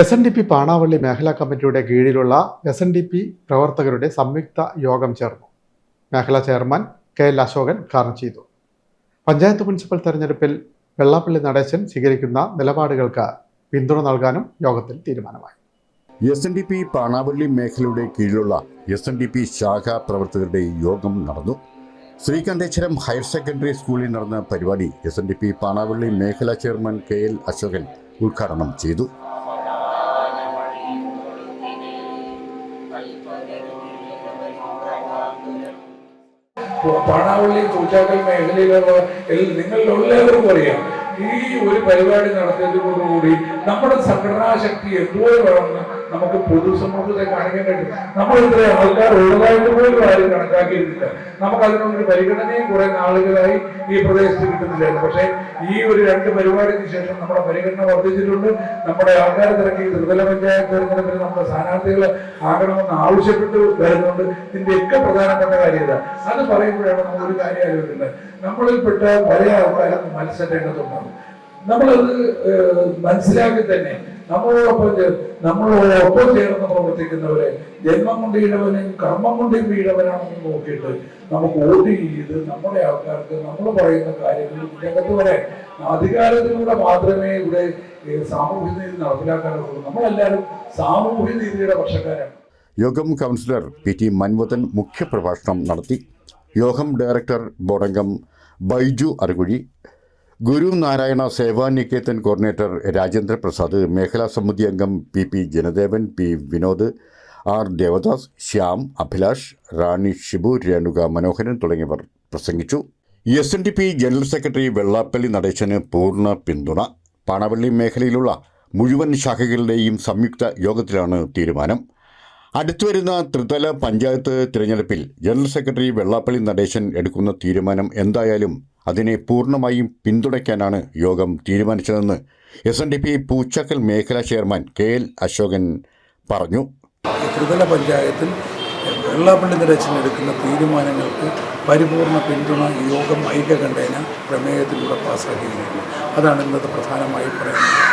S N D P Panavally മേഖലാ കമ്മിറ്റിയുടെ കീഴിലുള്ള എസ് എൻ ഡി പി പ്രവർത്തകരുടെ സംയുക്ത യോഗം ചേർന്നു. മേഖലാ ചെയർമാൻ കെ എൽ അശോകൻ ഉദ്ഘാടനം ചെയ്തു. പഞ്ചായത്ത് മുനിസിപ്പൽ തെരഞ്ഞെടുപ്പിൽ വെള്ളാപ്പള്ളി നടേശൻ സ്വീകരിക്കുന്ന നിലപാടുകൾക്ക് പിന്തുണ നൽകാനും യോഗത്തിൽ തീരുമാനമായി. S N D P Panavally മേഖലയുടെ കീഴിലുള്ള എസ് എൻ ഡി പി ശാഖ പ്രവർത്തകരുടെ യോഗം നടന്നു. ശ്രീകണ്ഠേശ്വരം ഹയർ സെക്കൻഡറി സ്കൂളിൽ നടന്ന പരിപാടി S N D P Panavally മേഖലാ ചെയർമാൻ കെ എൽ അശോകൻ ഉദ്ഘാടനം ചെയ്തു. പാണാവള്ളി മേഖലയിലുള്ള നിങ്ങളുടെ നിങ്ങളിലെല്ലാവർക്കും അറിയാം ഈ ഒരു പരിപാടി നടത്തിയതോടുകൂടി നമ്മുടെ സംഘടനാ ശക്തി എന്തോരം വളർന്ന് നമുക്ക് പൊതുസമൂഹത്തെ കാണിക്കാൻ കഴിയും നമ്മൾ ഇത്ര ആൾക്കാർ ഉള്ളതായിട്ട് പോലും ആരും കണക്കാക്കിയിരുന്നില്ല നമുക്ക് അതിനുള്ളൊരു പരിഗണനയും കുറെ നാളുകളായി ഈ പ്രദേശത്ത് കിട്ടുന്നില്ലായിരുന്നു. പക്ഷേ ഈ ഒരു രണ്ട് പരിപാടിക്ക് ശേഷം നമ്മുടെ പരിഗണന വർദ്ധിച്ചിട്ടുണ്ട്. നമ്മുടെ ആൾക്കാർ തിരക്കി ത്രിതല പഞ്ചായത്ത് തെരഞ്ഞെടുപ്പിൽ നമ്മുടെ സ്ഥാനാർത്ഥികൾ ആകണമെന്ന് ആവശ്യപ്പെട്ട് വരുന്നുണ്ട്. ഇതിന്റെയൊക്കെ പ്രധാനപ്പെട്ട കാര്യം അത് പറയുമ്പോഴാണ് നമ്മൾ ഒരു കാര്യം ആലോചിക്കുന്നത് നമ്മളിൽപ്പെട്ട പല ആൾക്കാരും മത്സരരംഗത്തുണ്ടാകും. നമ്മളത് മനസ്സിലാക്കി തന്നെ നമ്മളോടൊപ്പം ചേ- നമ്മളോടൊപ്പം ചേർന്ന് പ്രവർത്തിക്കുന്നവരെ ജന്മം കൊണ്ട് ഇടവനും കർമ്മം കൊണ്ട് ഇടവനാണെന്ന് നോക്കിയിട്ട് നമുക്ക് വോട്ട് ചെയ്ത് നമ്മുടെ ആൾക്കാർക്ക് നമ്മൾ പറയുന്ന കാര്യങ്ങൾ ഇതിനകത്ത് വരെ അധികാരത്തിലൂടെ മാത്രമേ ഇവിടെ സാമൂഹ്യ നീതി നടപ്പിലാക്കാനുള്ളൂ. നമ്മളെല്ലാവരും സാമൂഹ്യ നീതിയുടെ പക്ഷക്കാരാണ്. യോഗം കൗൺസിലർ പി ടി മൻവതൻ മുഖ്യപ്രഭാഷണം നടത്തി. യോഗം ഡയറക്ടർ ബോർഡംഗം ബൈജു അറുകുഴി ഗുരു നാരായണ സേവാ നികേതൻ കോർഡിനേറ്റർ രാജേന്ദ്ര പ്രസാദ് മേഖലാ സമിതി അംഗം P P Janadevan P Vinod R Devadas Shyam Abhilash Rani Shibu Renuka Manoharan തുടങ്ങിയവർ പ്രസംഗിച്ചു. S N D P general secretary Vellappally Natesan പൂർണ പിന്തുണ. പാണവള്ളി മേഖലയിലുള്ള മുഴുവൻ ശാഖകളുടെയും സംയുക്ത യോഗത്തിലാണ് തീരുമാനം. അടുത്തുവരുന്ന ത്രിതല പഞ്ചായത്ത് തിരഞ്ഞെടുപ്പിൽ ജനറൽ സെക്രട്ടറി വെള്ളാപ്പള്ളി നടേശൻ എടുക്കുന്ന തീരുമാനം എന്തായാലും അതിനെ പൂർണമായും പിന്തുണയ്ക്കാനാണ് യോഗം തീരുമാനിച്ചതെന്ന് S N D P Poochakkal മേഖലാ ചെയർമാൻ കെ എൽ അശോകൻ പറഞ്ഞു. ത്രിതല പഞ്ചായത്തിൽ വെള്ളാപ്പള്ളി നിരച്ചൻ എടുക്കുന്ന തീരുമാനങ്ങൾക്ക് പരിപൂർണ പിന്തുണ യോഗം ഐക്യകണ്ഠേന പ്രമേയത്തിലൂടെ പാസ്സാക്കിയിരിക്കുന്നു അതാണ് ഇന്നത്തെ പ്രധാനമായി പറയുന്നത്